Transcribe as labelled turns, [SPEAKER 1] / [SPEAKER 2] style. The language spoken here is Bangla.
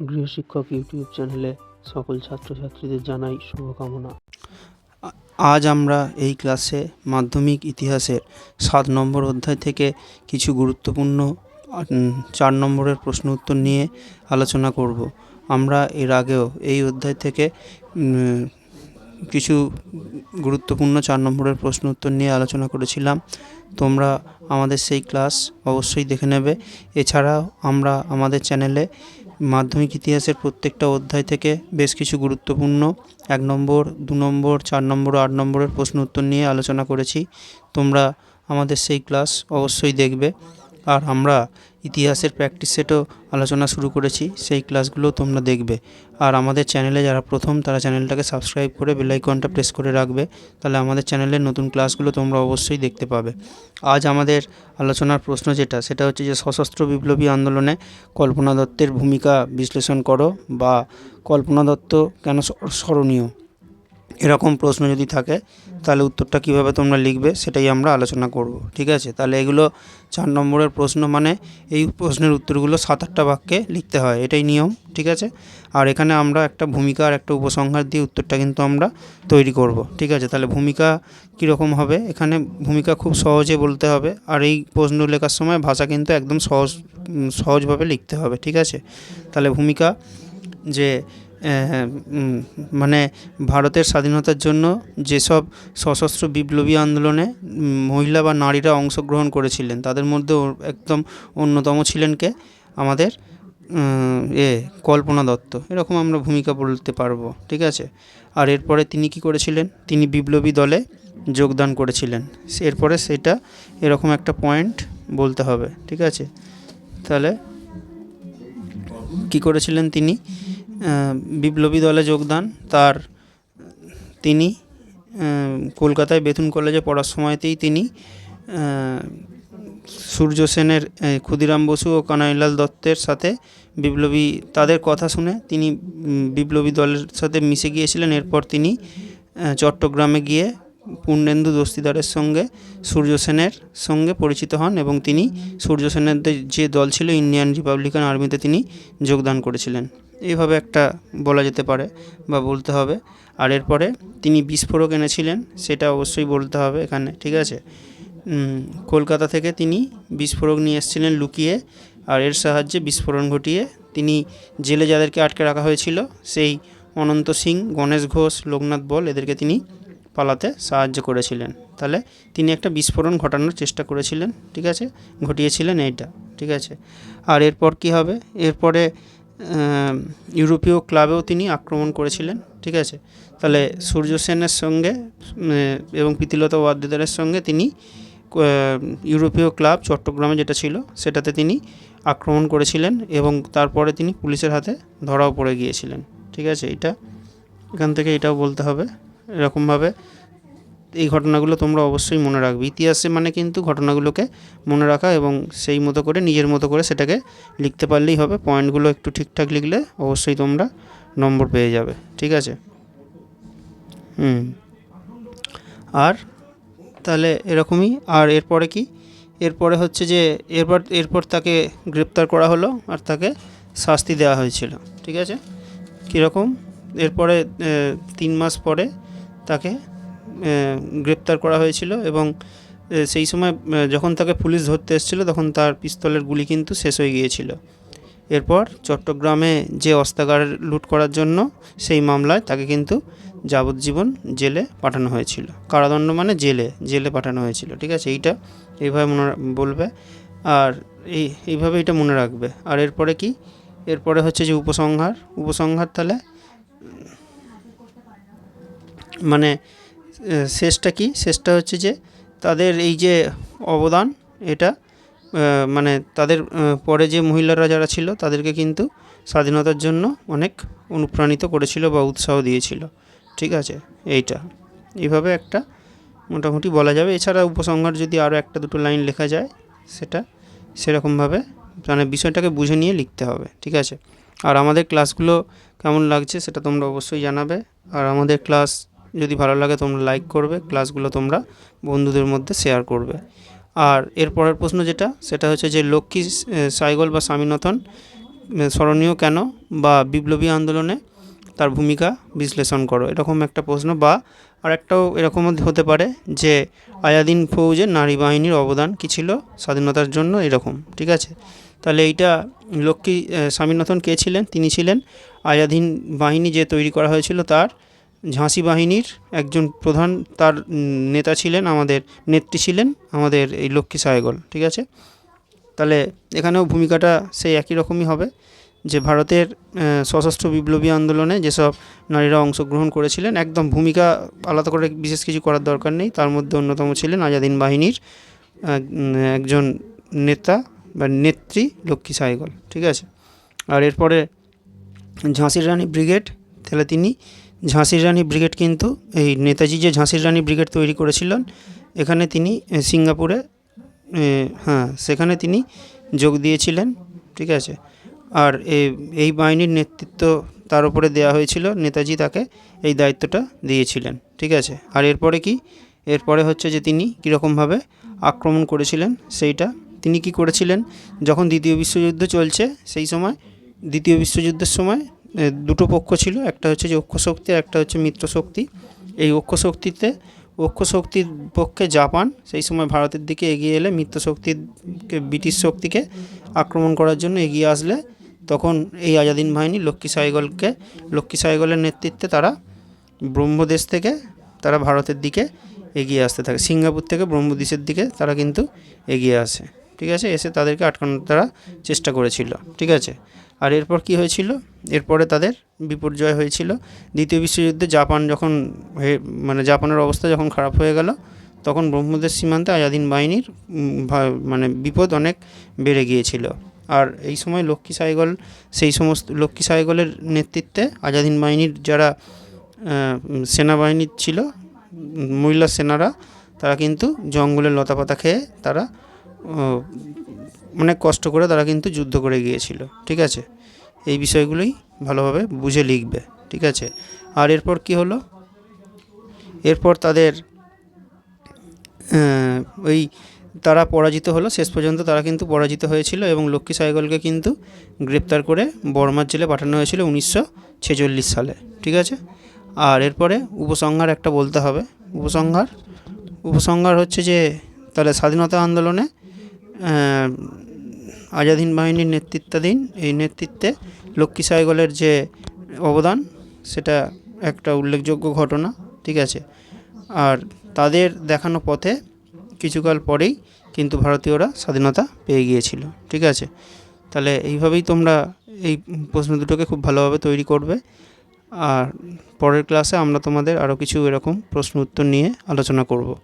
[SPEAKER 1] গৃহশিক্ষক ইউটিউব চ্যানেলে সকল ছাত্রছাত্রীদের জানাই শুভকামনা।
[SPEAKER 2] আজ আমরা এই ক্লাসে মাধ্যমিক ইতিহাসের সাত নম্বর অধ্যায় থেকে কিছু গুরুত্বপূর্ণ চার নম্বরের প্রশ্ন উত্তর নিয়ে আলোচনা করব। আমরা এর আগেও এই অধ্যায় থেকে কিছু গুরুত্বপূর্ণ চার নম্বরের প্রশ্ন উত্তর নিয়ে আলোচনা করেছিলাম। তোমরা আমাদের সেই ক্লাস অবশ্যই দেখে নেবে। এছাড়াও আমরা আমাদের চ্যানেলে মাধ্যমিক ইতিহাসের প্রত্যেকটা অধ্যায় থেকে বেশ কিছু গুরুত্বপূর্ণ, এক নম্বর, দু নম্বর, চার নম্বর আট নম্বরের প্রশ্ন উত্তর নিয়ে আলোচনা করেছি। তোমরা আমাদের সেই ক্লাস অবশ্যই দেখবে। আর আমরা ইতিহাসের প্র্যাকটিস সেটও আলোচনা শুরু করেছি, সেই ক্লাসগুলো তোমরা দেখবে। আর আমাদের চ্যানেলে যারা প্রথম, তারা চ্যানেলটাকে সাবস্ক্রাইব করে বেল আইকনটা প্রেস করে রাখবে, তাহলে আমাদের চ্যানেলের নতুন ক্লাসগুলো তোমরা অবশ্যই দেখতে পাবে। আজ আমাদের আলোচনার প্রশ্ন যেটা, সেটা হচ্ছে যে সশস্ত্র বিপ্লবী আন্দোলনে কল্পনা দত্তের ভূমিকা বিশ্লেষণ করো বা কল্পনা দত্ত কেন স্মরণীয়? এরকম প্রশ্ন যদি থাকে, তাহলে উত্তরটা কীভাবে তোমরা লিখবে সেটাই আমরা আলোচনা করব, ঠিক আছে? তাহলে এগুলো চার নম্বরের প্রশ্ন মানে এই প্রশ্নের উত্তরগুলো সাত আটটা বাক্যে লিখতে হয়, এটাই নিয়ম, ঠিক আছে? আর এখানে আমরা একটা ভূমিকা আর একটা উপসংহার দিয়ে উত্তরটা কিন্তু আমরা তৈরি করব, ঠিক আছে? তাহলে ভূমিকা কীরকম হবে? এখানে ভূমিকা খুব সহজে বলতে হবে, আর এই প্রশ্ন লেখার সময় ভাষা কিন্তু একদম সহজ সহজভাবে লিখতে হবে, ঠিক আছে? তাহলে ভূমিকা যে মানে ভারতের স্বাধীনতার জন্য যেসব সশস্ত্র বিপ্লবী আন্দোলনে মহিলা বা নারীরা অংশগ্রহণ করেছিলেন, তাদের মধ্যে একদম অন্যতম ছিলেন কে? আমাদের এ কল্পনা দত্ত। এরকম আমরা ভূমিকা বলতে পারব, ঠিক আছে? আর এরপরে তিনি কি করেছিলেন? তিনি বিপ্লবী দলে যোগদান করেছিলেন। এরপরে সেটা এরকম একটা পয়েন্ট বলতে হবে, ঠিক আছে? তাহলে কি করেছিলেন তিনি? বিপ্লবী দলে যোগদান। তার, তিনি কলকাতায় বেথুন কলেজে পড়ার সময়তেই তিনি সূর্য সেনের ক্ষুদিরাম বসু ও কানাইলাল দত্তের সাথে বিপ্লবী, তাদের কথা শুনে তিনি বিপ্লবী দলের সাথে মিশে গিয়েছিলেন। এরপর তিনি চট্টগ্রামে গিয়ে পূর্ণেন্দু দস্তিদারের সঙ্গে, সূর্য সেনের সঙ্গে পরিচিত হন এবং তিনি সূর্য সেনের যে দল ছিল, ইন্ডিয়ান রিপাবলিকান আর্মিতে তিনি যোগদান করেছিলেন। এইভাবে একটা বলা যেতে পারে বা বলতে হবে। আর এরপরে তিনি বিস্ফোরক এনেছিলেন, সেটা অবশ্যই বলতে হবে এখানে, ঠিক আছে? কলকাতা থেকে তিনি বিস্ফোরক নিয়ে এসেছিলেন লুকিয়ে, আর এর সাহায্যে বিস্ফোরণ ঘটিয়ে তিনি জেলে যাদেরকে আটকে রাখা হয়েছিল, সেই অনন্ত সিং, গণেশ ঘোষ, লোকনাথ বল, এদেরকে তিনি পালাতে সাহায্য করেছিলেন। তাহলে তিনি একটা বিস্ফোরণ ঘটানোর চেষ্টা করেছিলেন, ঠিক আছে? ঘটিয়েছিলেন এইটা, ঠিক আছে? আর এরপর কি হবে? এরপরে ইউরোপীয় ক্লাবেও তিনি আক্রমণ করেছিলেন, ঠিক আছে? তাহলে সূর্য সেনের সঙ্গে এবং প্রীতিলতা ওয়াদ্দেদারের সঙ্গে তিনি ইউরোপীয় ক্লাব চট্টগ্রামে যেটা ছিল, সেটাতে তিনি আক্রমণ করেছিলেন এবং তারপরে তিনি পুলিশের হাতে ধরাও পড়ে গিয়েছিলেন, ঠিক আছে? এটা এখান থেকে এটাও বলতে হবে, এরকমভাবে এই ঘটনাগুলো তোমরা অবশ্যই মনে রাখবে। ইতিহাসে মানে কিন্তু ঘটনাগুলোকে মনে রাখা এবং সেই মতো করে, নিজের মতো করে সেটাকে লিখতে পারলেই হবে। পয়েন্টগুলো একটু ঠিকঠাক লিখলে অবশ্যই তোমরা নম্বর পেয়ে যাবে। ঠিক আছে? হুম। আর তাহলে এরকমই। আর এরপরে কি? এরপরে হচ্ছে যে, এরপর এরপর তাকে গ্রেপ্তার করা হলো আর তাকে শাস্তি দেওয়া হয়েছিল। ঠিক আছে? কীরকম? এরপরে তিন মাস পরে তাকে গ্রেপ্তার করা হয়েছিল এবং সেই সময় যখন তাকে পুলিশ ধরতে এসেছিল, তখন তার পিস্তলের গুলি কিন্তু শেষ হয়ে গিয়েছিল। এরপর চট্টগ্রামে যে অস্ত্রাগার লুট করার জন্য, সেই মামলায় তাকে কিন্তু যাবজ্জীবন জেলে পাঠানো হয়েছিল। কারাদণ্ড মানে জেলে জেলে পাঠানো হয়েছিল, ঠিক আছে? এইটা এইভাবে মনে বলবে। আর এই, এইভাবে এটা মনে রাখবে। আর এরপরে কি? এরপরে হচ্ছে যে উপসংহার। উপসংহার তাহলে মানে শেষটা কি? শেষটা হচ্ছে যে তাদের এই যে অবদান, এটা মানে তাদের পরে যে মহিলারা যারা ছিল তাদেরকে কিন্তু স্বাধীনতার জন্য অনেক অনুপ্রাণিত করেছিল বা উৎসাহ দিয়েছিল। ঠিক আছে? এইটা। এইভাবে একটা মোটামুটি বলা যাবে। এছাড়া উপসংহার যদি আরও একটা দুটো লাইন লেখা যায়, সেটা সেরকমভাবে মানে বিষয়টাকে বুঝে নিয়ে লিখতে হবে। ঠিক আছে? আর আমাদের ক্লাসগুলো কেমন লাগছে সেটা তোমরা অবশ্যই জানাবে। আর আমাদের ক্লাস যদি ভালো লাগে তোমরা লাইক করবে ক্লাসগুলো তোমরা বন্ধুদের মধ্যে শেয়ার করবে। আর এর পরের প্রশ্ন যেটা, সেটা হচ্ছে যে লক্ষ্মী সাইগল বা স্বামীনাথন স্মরণীয় কেন বা বিপ্লবী আন্দোলনে তার ভূমিকা বিশ্লেষণ করো? এরকম একটা প্রশ্ন বা আরেকটাও এরকম হতে পারে যে আয়াদিন ফৌজে নারী বাহিনীর অবদান কী ছিল, স্বাধীনতার জন্য এরকম, ঠিক আছে? তাহলে এইটা লক্ষ্মী স্বামীনাথন কে ছিলেন? তিনি ছিলেন আয়াধীন বাহিনী যে তৈরি করা হয়েছিল তার ঝাঁসি বাহিনীর একজন প্রধান, তার নেতা ছিলেন, আমাদের নেত্রী ছিলেন, আমাদের এই লক্ষ্মী সাহেগল ঠিক আছে? তাহলে এখানেও ভূমিকাটা সেই একই রকমই হবে, যে ভারতের সশস্ত্র বিপ্লবী আন্দোলনে যেসব নারীরা অংশগ্রহণ করেছিলেন, একদম ভূমিকা আলাদা করে বিশেষ কিছু করার দরকার নেই। তার মধ্যে অন্যতম ছিলেন আজাদিন বাহিনীর একজন নেতা বা নেত্রী লক্ষ্মী সাইগল ঠিক আছে? আর এরপরে ঝাঁসির রানী ব্রিগেড, তাহলে তিনি ঝাঁসির রানী ব্রিগেড কিন্তু, এই নেতাজি যে ঝাঁসির রানী ব্রিগেড তৈরি করেছিলেন, এখানে তিনি সিঙ্গাপুরে হ্যাঁ সেখানে তিনি যোগ দিয়েছিলেন, ঠিক আছে? আর এই বাহিনীর নেতৃত্ব তার উপরে দেওয়া হয়েছিল, নেতাজি তাকে এই দায়িত্বটা দিয়েছিলেন, ঠিক আছে? আর এরপরে কি? এরপরে হচ্ছে যে তিনি কীরকমভাবে আক্রমণ করেছিলেন, সেইটা তিনি কি করেছিলেন? যখন দ্বিতীয় বিশ্বযুদ্ধ চলছে, সেই সময়, দ্বিতীয় বিশ্বযুদ্ধের সময় দুটো পক্ষ ছিল, একটা হচ্ছে যে অক্ষ শক্তি আর একটা হচ্ছে মিত্র শক্তি এই অক্ষ শক্তিতে অক্ষ শক্তির পক্ষে জাপান, সেই সময় ভারতের দিকে এগিয়ে এলে মিত্র শক্তিকে ব্রিটিশ শক্তিকে আক্রমণ করার জন্য এগিয়ে আসলে। তখন এই আজাদিন বাহিনী লক্ষ্মী সাইগলকে, লক্ষ্মী সাইগলের নেতৃত্বে তারা ব্রহ্মদেশ থেকে তারা ভারতের দিকে এগিয়ে আসতে থাকে। সিঙ্গাপুর থেকে ব্রহ্মদেশের দিকে তারা কিন্তু এগিয়ে আসে। ঠিক আছে? এসে তাদেরকে আটকানোর তারা চেষ্টা করেছিল। ঠিক আছে? আর এরপর কি হয়েছিল? এরপরে তাদের বিপর্যয় হয়েছিল। দ্বিতীয় বিশ্বযুদ্ধে জাপান যখন মানে জাপানের অবস্থা যখন খারাপ হয়ে গেল, তখন ব্রহ্মদেশ সীমান্তে আজাদিন বাহিনীর মানে বিপদ অনেক বেড়ে গিয়েছিল। আর এই সময় লক্ষ্মী সাইগল, সেই সমস্ত, লক্ষ্মী সাইগলের নেতৃত্বে আজাদিন বাহিনীর যারা সেনাবাহিনী ছিল, মহিলা সেনারা, তারা কিন্তু জঙ্গলের লতাপাতা খেয়ে তারা অনেক কষ্ট করে তারা কিন্তু যুদ্ধ করে গিয়েছিল, ঠিক আছে? এই বিষয়গুলোই ভালোভাবে বুঝে লিখবে, ঠিক আছে? আর এরপর কি হলো? এরপর তাদের ওই তারা পরাজিত হলো, শেষ পর্যন্ত তারা কিন্তু পরাজিত হয়েছিল এবং লক্ষ্মী সাইগলকে কিন্তু গ্রেপ্তার করে বর্মার জেলে পাঠানো হয়েছিল উনিশশো ছেচল্লিশ সালে, ঠিক আছে? আর এরপরে উপসংহার একটা বলতে হবে। উপসংহার উপসংহার হচ্ছে যে তাহলে স্বাধীনতা আন্দোলনে আহ, আজাদিন বাহিনীর নেতৃত্বাধীন এই নেতৃত্বে লক্ষ্মী সাইগলের যে অবদান সেটা একটা উল্লেখযোগ্য ঘটনা ঠিক আছে? আর তাদের দেখানো পথে কিছুকাল পরেই কিন্তু ভারতীয়রা স্বাধীনতা পেয়ে গিয়েছিল ঠিক আছে? তাহলে এইভাবেই তোমরা এই প্রশ্ন দুটোকে খুব ভালোভাবে তৈরি করবে। আর পরের ক্লাসে আমরা তোমাদের আরও কিছু এরকম প্রশ্ন উত্তর নিয়ে আলোচনা করব।